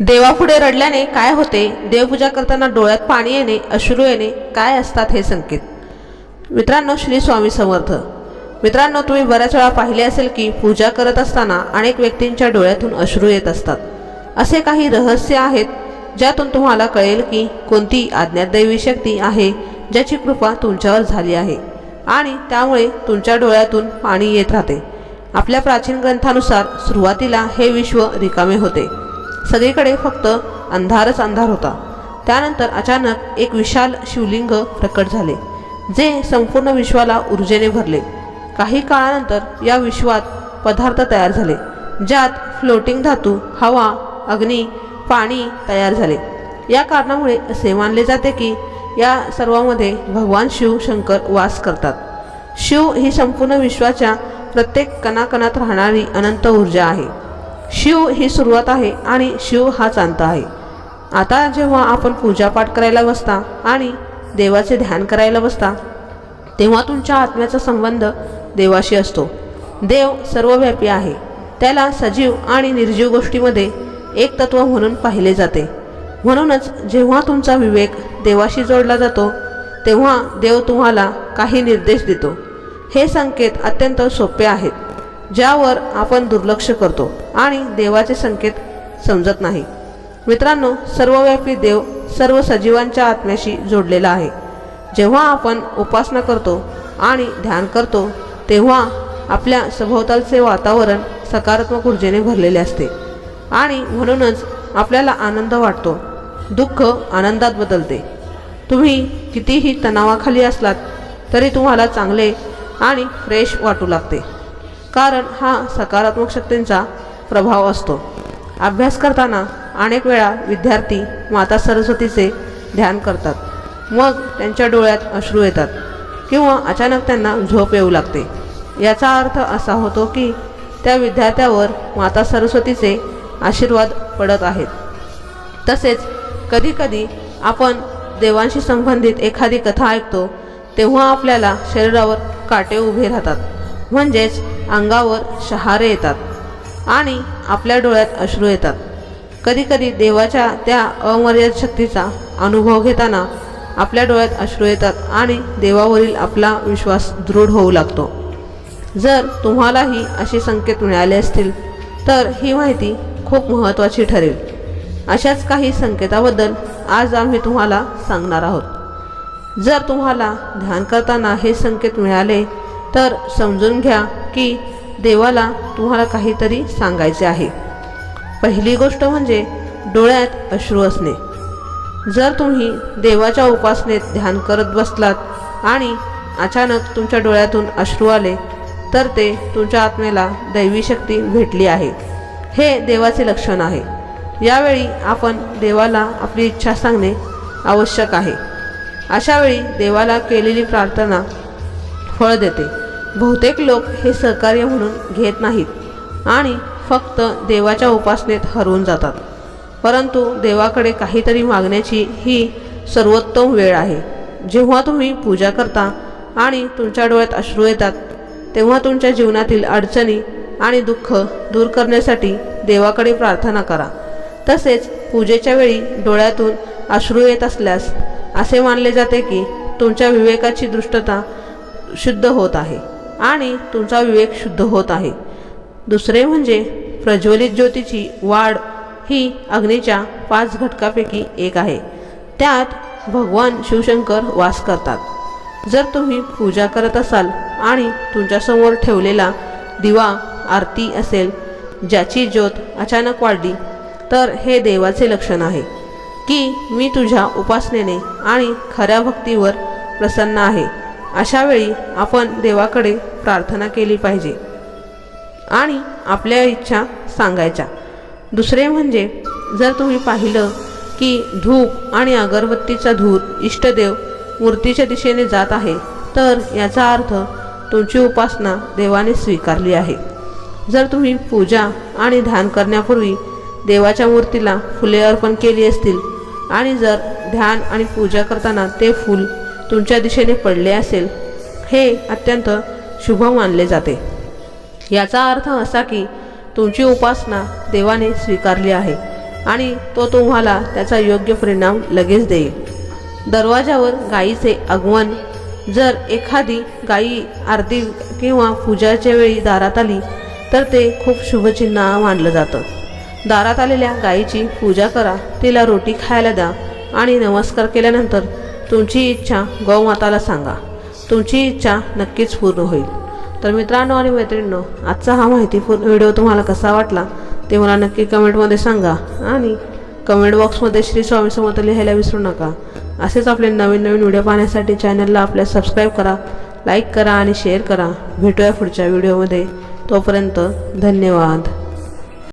देवापुढे रडल्याने काय होते? देवपूजा करताना डोळ्यात पाणी येणे अश्रू येणे काय असतात हे संकेत. मित्रांनो श्री स्वामी समर्थ. मित्रांनो तुम्ही बऱ्याच वेळा पाहिले असेल की पूजा करत असताना अनेक व्यक्तींच्या डोळ्यातून अश्रू येत असतात. असे काही रहस्य आहेत ज्यातून तुम्हाला कळेल की कोणती आज्ञादैवी शक्ती आहे ज्याची कृपा तुमच्यावर झाली आहे. आणि त्यामुळे तुमच्या डोळ्यातून पाणी येत राहते. आपल्या प्राचीन ग्रंथानुसार सुरुवातीला हे विश्व रिकामे होते. सगळीकडे फक्त अंधारच अंधार होता. त्यानंतर अचानक एक विशाल शिवलिंग प्रकट झाले जे संपूर्ण विश्वाला ऊर्जेने भरले. काही काळानंतर या विश्वात पदार्थ तयार झाले ज्यात फ्लोटिंग धातू हवा अग्नी पाणी तयार झाले. या कारणामुळे असे मानले जाते की या सर्वामध्ये भगवान शिव शंकर वास करतात. शिव ही संपूर्ण विश्वाच्या प्रत्येक कणाकणात राहणारी अनंत ऊर्जा आहे. शिव ही सुरुवात आहे आणि शिव हाच अंत आहे. आता जेव्हा आपण पूजापाठ करायला बसता आणि देवाचे ध्यान करायला बसता तेव्हा तुमच्या आत्म्याचा संबंध देवाशी असतो. देव सर्वव्यापी आहे. त्याला सजीव आणि निर्जीव गोष्टीमध्ये एक तत्व म्हणून पाहिले जाते. म्हणूनच जेव्हा तुमचा विवेक देवाशी जोडला जातो तेव्हा देव तुम्हाला काही निर्देश देतो. हे संकेत अत्यंत सोपे आहेत. ज्यावर आपण दुर्लक्ष करतो आणि देवाचे संकेत समजत नाही. मित्रांनो सर्वव्यापी देव सर्व सजीवांच्या आत्म्याशी जोडलेला आहे. जेव्हा आपण उपासना करतो आणि ध्यान करतो तेव्हा आपल्या सभोवतालचे वातावरण सकारात्मक ऊर्जेने भरलेले असते आणि म्हणूनच आपल्याला आनंद वाटतो दुःख आनंदात बदलते. तुम्ही कितीही तणावाखाली असलात तरी तुम्हाला चांगले आणि फ्रेश वाटू लागते. कारण हा सकारात्मक शक्तींचा प्रभाव असतो. अभ्यास करताना अनेक वेळा विद्यार्थी माता सरस्वतीचे ध्यान करतात. मग त्यांच्या डोळ्यात अश्रू येतात किंवा अचानक त्यांना झोप येऊ लागते. याचा अर्थ असा होतो की त्या विद्यार्थ्यावर माता सरस्वतीचे आशीर्वाद पडत आहेत. तसेच कधीकधी आपण देवांशी संबंधित एखादी कथा ऐकतो तेव्हा आपल्याला शरीरावर काटे उभे राहतात. म्हणजेच अंगावर शहारे येतात आणि आपल्या डोळ्यात अश्रू येतात. कधीकधी देवाच्या त्या अमर्याद शक्तीचा अनुभव घेताना आपल्या डोळ्यात अश्रू येतात आणि देवावरील आपला विश्वास दृढ होऊ लागतो. जर तुम्हालाही असे संकेत मिळाले असतील तर ही माहिती खूप महत्त्वाची ठरेल. अशाच काही संकेताबद्दल आज आम्ही तुम्हाला सांगणार आहोत. जर तुम्हाला ध्यान करताना हे संकेत मिळाले तर समजून घ्या की देवाला तुम्हाला काहीतरी सांगायचे आहे. पहिली गोष्ट म्हणजे डोळ्यात अश्रू असणे. जर तुम्ही देवाच्या उपासनेत ध्यान करत बसलात आणि अचानक तुमच्या डोळ्यातून अश्रू आले तर ते तुमच्या आत्म्याला दैवी शक्ती भेटली आहे. हे देवाचे लक्षण आहे. यावेळी आपण देवाला आपली इच्छा सांगणे आवश्यक आहे. अशावेळी देवाला केलेली प्रार्थना फळ देते. बहुतेक लोक हे सहकार्य म्हणून घेत नाहीत आणि फक्त देवाच्या उपासनेत हरवून जातात. परंतु देवाकडे काहीतरी मागण्याची ही सर्वोत्तम वेळ आहे. जेव्हा तुम्ही पूजा करता आणि तुमच्या डोळ्यात अश्रू येतात तेव्हा तुमच्या जीवनातील अडचणी आणि दुःख दूर करण्यासाठी देवाकडे प्रार्थना करा. तसेच पूजेच्या वेळी डोळ्यातून अश्रू येत असल्यास असे मानले जाते की तुमच्या विवेकाची दृष्टता शुद्ध होत आहे आणि तुमचा विवेक शुद्ध होत आहे. दुसरे म्हणजे प्रज्वलित ज्योतीची वाढ ही अग्नीच्या पाच घटकापैकी एक आहे. त्यात भगवान शिवशंकर वास करतात. जर तुम्ही पूजा करत असाल आणि तुमच्यासमोर ठेवलेला दिवा आरती असेल ज्याची ज्योत अचानक वाढली तर हे देवाचे लक्षण आहे की मी तुझ्या उपासनेने आणि खऱ्या भक्तीवर प्रसन्न आहे. अशा वेळी आपण देवाकडे प्रार्थना केली पाहिजे. आणि आपल्या इच्छा सांगायच्या. दुसरे म्हणजे जर तुम्ही पाहिलं की धूप आणि अगरबत्तीचा धूर इष्टदेव मूर्तीच्या दिशेने जात आहे तर याचा अर्थ तुमची उपासना देवाने स्वीकारली आहे. जर तुम्ही पूजा आणि ध्यान करण्यापूर्वी देवाच्या मूर्तीला फुले अर्पण केली असतील आणि जर ध्यान आणि पूजा करताना ते फूल तुमच्या दिशेने पडले असेल हे अत्यंत शुभ मानले जाते. याचा अर्थ असा की तुमची उपासना देवाने स्वीकारली आहे आणि तो तुम्हाला त्याचा योग्य परिणाम लगेच देईल. दरवाजावर गायीचे आगमन जर एखादी गायी आरती किंवा पूजाच्या वेळी दारात आली तर ते खूप शुभचिन्ह मानलं जातं. दारात आलेल्या गायीची पूजा करा तिला रोटी खायला द्या आणि नमस्कार केल्यानंतर तुमची इच्छा गौमाताला सांगा. तुमची इच्छा नक्कीच पूर्ण होईल. तर मित्रांनो आणि मैत्रिणींनो आजचा हा माहितीपूर्ण व्हिडिओ तुम्हाला कसा वाटला ते मला नक्की कमेंटमध्ये सांगा. आणि कमेंट बॉक्समध्ये श्री स्वामी समर्थ लिहायला विसरू नका. असेच आपले नवीन नवीन व्हिडिओ पाहण्यासाठी चॅनलला आपल्या सबस्क्राईब करा लाईक करा आणि शेअर करा. भेटूया पुढच्या व्हिडिओमध्ये. तोपर्यंत धन्यवाद.